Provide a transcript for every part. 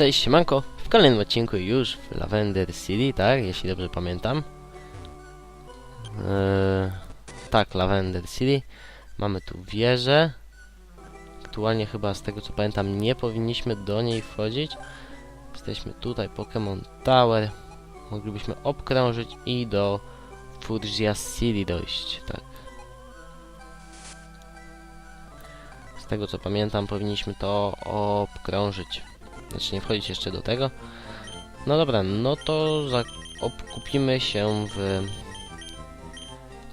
Cześć, siemanko. W kolejnym odcinku już w Lavender City, tak? Jeśli dobrze pamiętam. Eee, tak, Lavender City. Mamy tu wieżę. Aktualnie chyba z tego co pamiętam nie powinniśmy do niej wchodzić. Jesteśmy tutaj, Pokémon Tower. Moglibyśmy obkrążyć i do Furgia City dojść, tak. Z tego co pamiętam powinniśmy to obkrążyć. Znaczy nie wchodzić jeszcze do tego. No dobra, no to kupimy się w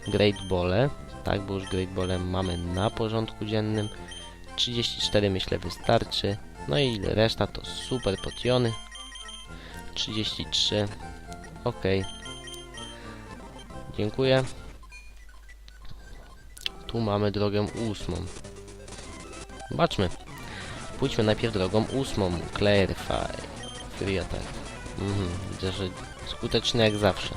Great Bole. Tak, bo już Great Bole mamy na porządku dziennym. 34 myślę wystarczy. No i reszta to super potiony. 33. Ok. Dziękuję. Tu mamy drogę ósmą. Zobaczmy. Pójdźmy najpierw drogą ósmą. Clarify. Free attack. Mhm, widzę, że skuteczny jak zawsze.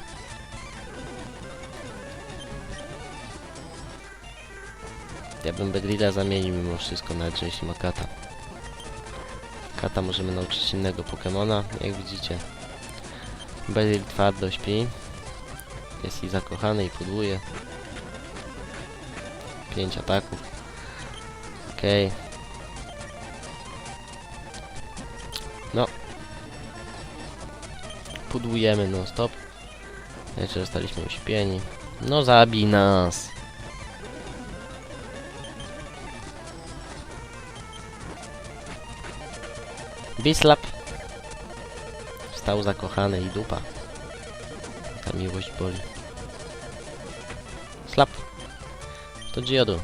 Ja bym Bedrilla zamienił mimo wszystko na jeśli ma kata. Kata możemy nauczyć innego Pokemona, jak widzicie. Bedrill twardo śpi. Jest i zakochany i pudłuje. 5 ataków. Okej. Okay. No. Pudłujemy non stop. Jeszcze zostaliśmy uśpieni. No zabij nas. Bislap. Stał zakochany i dupa. Ta miłość boli. Slap. To Geodu.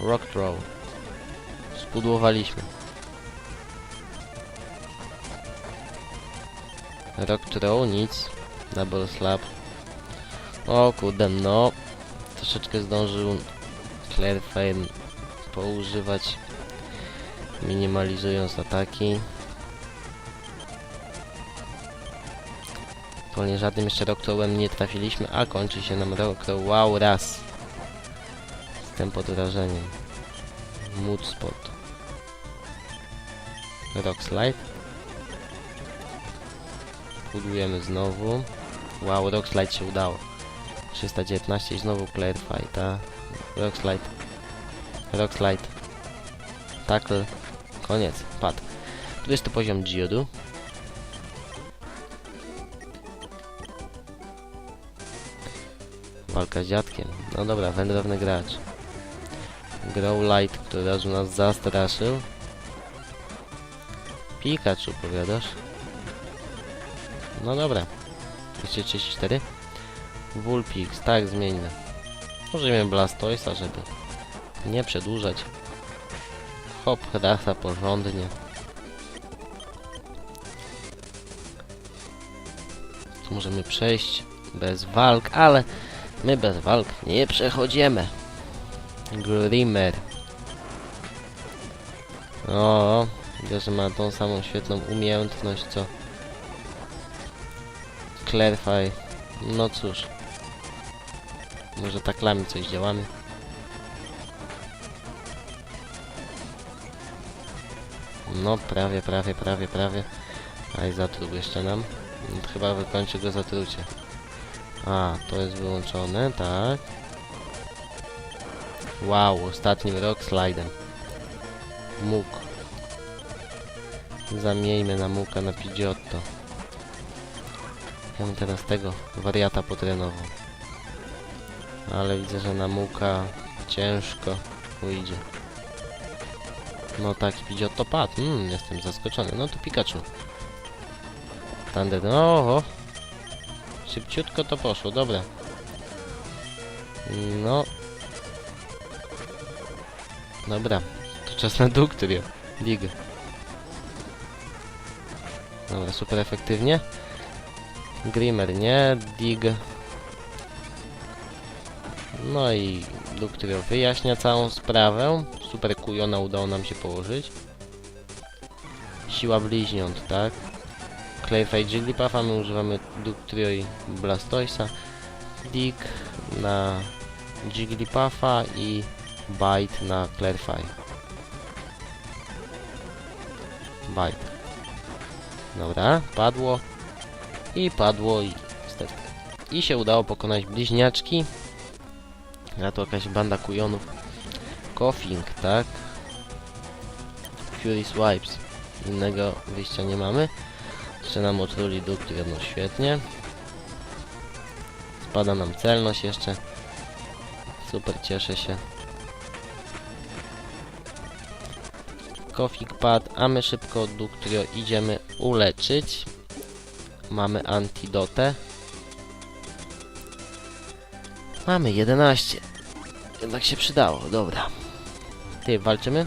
Rock Throw. Spudłowaliśmy. Rock Throw, nic. Double Slap. O kurde, no. Troszeczkę zdążył Clarify poużywać. Minimalizując ataki. Aktualnie żadnym jeszcze Rock Throwem nie trafiliśmy, a kończy się nam Rock Throw. Wow, raz. Jestem pod wrażeniem. Mood Spot. Rock Slide. Budujemy znowu. Wow, Rock Slide się udało. 319 i znowu Clarify, ta. Rock Slide. Rock Slide. Tackle. Koniec. Pad. 20 poziom Geodu. Walka z dziadkiem. No dobra, wędrowny gracz. Grow Light, który razu nas zastraszył. Pikachu, powiadasz? No dobra. 234. Vulpix, tak, zmieńmy. Użyjmy Blastoisa, żeby nie przedłużać. Hop, rasa porządnie. Tu możemy przejść bez walk, ale my bez walk nie przechodzimy. Glimmer. O, widzę, że ma tą samą świetną umiejętność co Clarify. No cóż. Może taklami coś działamy. No, prawie, prawie, prawie, prawie. A i zatruł jeszcze nam. Chyba wykończy go zatrucie. A, to jest wyłączone, tak. Wow, ostatnim rock slidem. Mógł. Zamieńmy na muka na Pidgeotto. Ja teraz tego wariata potrenował. Ale widzę, że na muka ciężko ujdzie. No tak, Pidgeotto padł. Mm, jestem zaskoczony. No to Pikachu. Thunder, oho. Szybciutko to poszło, dobra. No. Dobra, to czas na Ductrio. Dig. Dobra, super efektywnie. Grimmer nie, Dig. No i Ductrio wyjaśnia całą sprawę. Super kujona udało nam się położyć. Siła bliźniąt, tak? Clayfy Jigglypuffa, my używamy Ductrio i Blastoisa. Dig na Jigglypuffa i Bite na Clarify. Bite. Dobra, padło. I padło i niestety. I się udało pokonać bliźniaczki. A to jakaś banda kujonów. Coughing, tak? Fury Swipes. Innego wyjścia nie mamy. Jeszcze nam otruli duch, no świetnie. Spada nam celność jeszcze. Super, cieszę się. Kofik pad, a my szybko Duktrio idziemy uleczyć. Mamy antidotę. Mamy 11. Jednak się przydało, dobra. Ty, walczymy?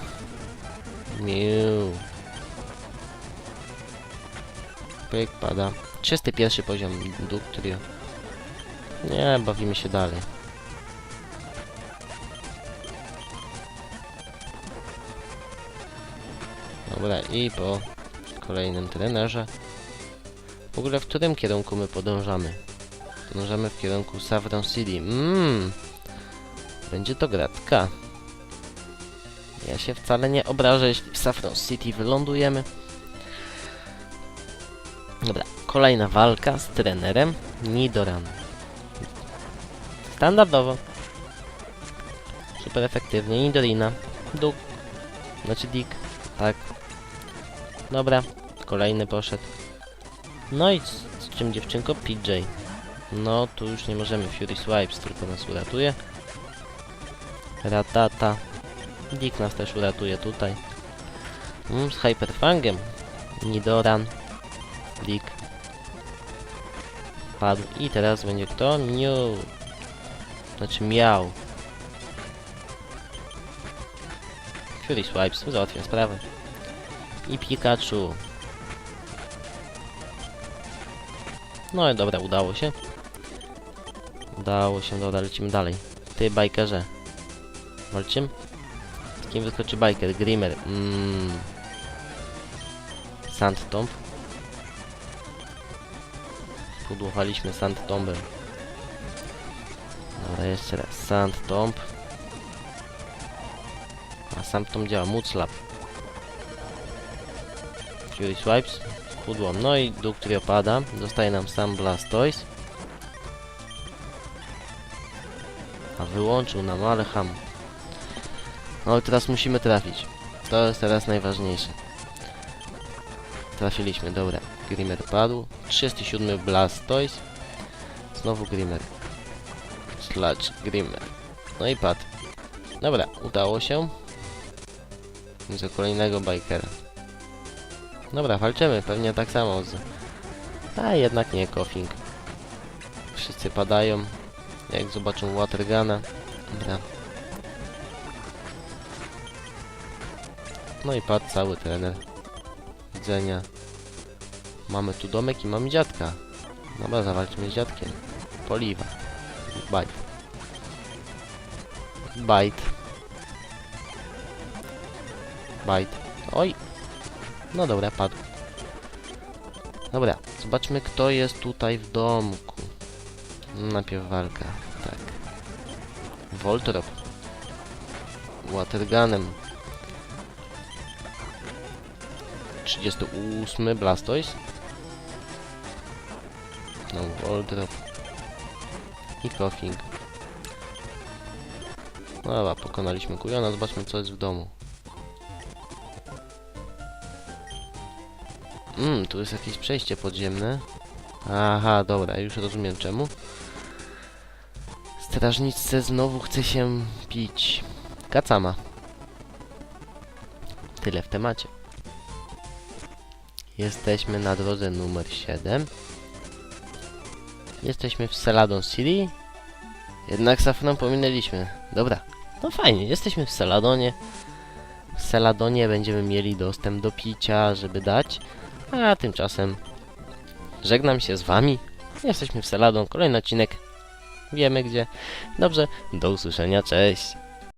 Miu. Pyk, pada. 31 poziom Duktrio. Nie, bawimy się dalej. Dobra, i po kolejnym trenerze. W ogóle w którym kierunku my podążamy? Podążamy w kierunku Saffron City. Mmm. Będzie to gratka. Ja się wcale nie obrażę, jeśli w Saffron City wylądujemy. Dobra, kolejna walka z trenerem Nidoran. Standardowo. Super efektywnie. Nidorina. Duk. Znaczy Dick. Tak. Dobra. Kolejny poszedł. No i z, z czym dziewczynko? PJ. No, tu już nie możemy Fury Swipes, tylko nas uratuje. Ratata. Dick nas też uratuje tutaj. Mm, z Hyperfangiem. Nidoran. Dick. Padł. I teraz będzie kto? Mew. Znaczy miał. Fury Swipes, załatwiam sprawę. I Pikachu. No i dobra, udało się. Udało się, dobra, lecimy dalej. Ty, bajkerze. Walczymy? Z kim wyskoczy bajker? Grimmer. Mmm. Sandtomb. Podłuchaliśmy Sandtombem. Dobra, jeszcze raz. Sandtomb. A Sandtomb działa. Moodslap. Fury Swipes. Pudło. No i dół, który opada. Zostaje nam sam Blastoise. A wyłączył nam, ale ham. No ale teraz musimy trafić. To jest teraz najważniejsze. Trafiliśmy, dobra. Grimmer padł. 37 Blastoise. Znowu Grimmer. Sludge Grimmer. No i padł. Dobra, udało się. Widzę kolejnego bikera. Dobra, walczymy, pewnie tak samo z... A jednak nie, Coughing. Wszyscy padają. Jak zobaczą Watergana. Dobra. No i padł cały trener. Widzenia. Mamy tu domek i mamy dziadka. Dobra, zawalczymy z dziadkiem. Poliwa. Bite. Bite. Bite. Oj, no dobra, padł. Dobra, zobaczmy kto jest tutaj w domku. Najpierw walka, tak. Voltorop. Watergunem. 38 Blastoise. No, Voltorop. I Coughing. No dobra, pokonaliśmy Kujona, zobaczmy co jest w domu. Mmm, tu jest jakieś przejście podziemne. Aha, dobra, już rozumiem czemu. Strażniczce znowu chce się pić. Kacama. Tyle w temacie. Jesteśmy na drodze numer 7. Jesteśmy w Celadon City. Jednak Safran pominęliśmy. Dobra, no fajnie, jesteśmy w Celadonie. W Celadonie będziemy mieli dostęp do picia, żeby dać. A tymczasem żegnam się z wami. Jesteśmy w Celadon, kolejny odcinek. Wiemy gdzie. Dobrze, do usłyszenia, cześć.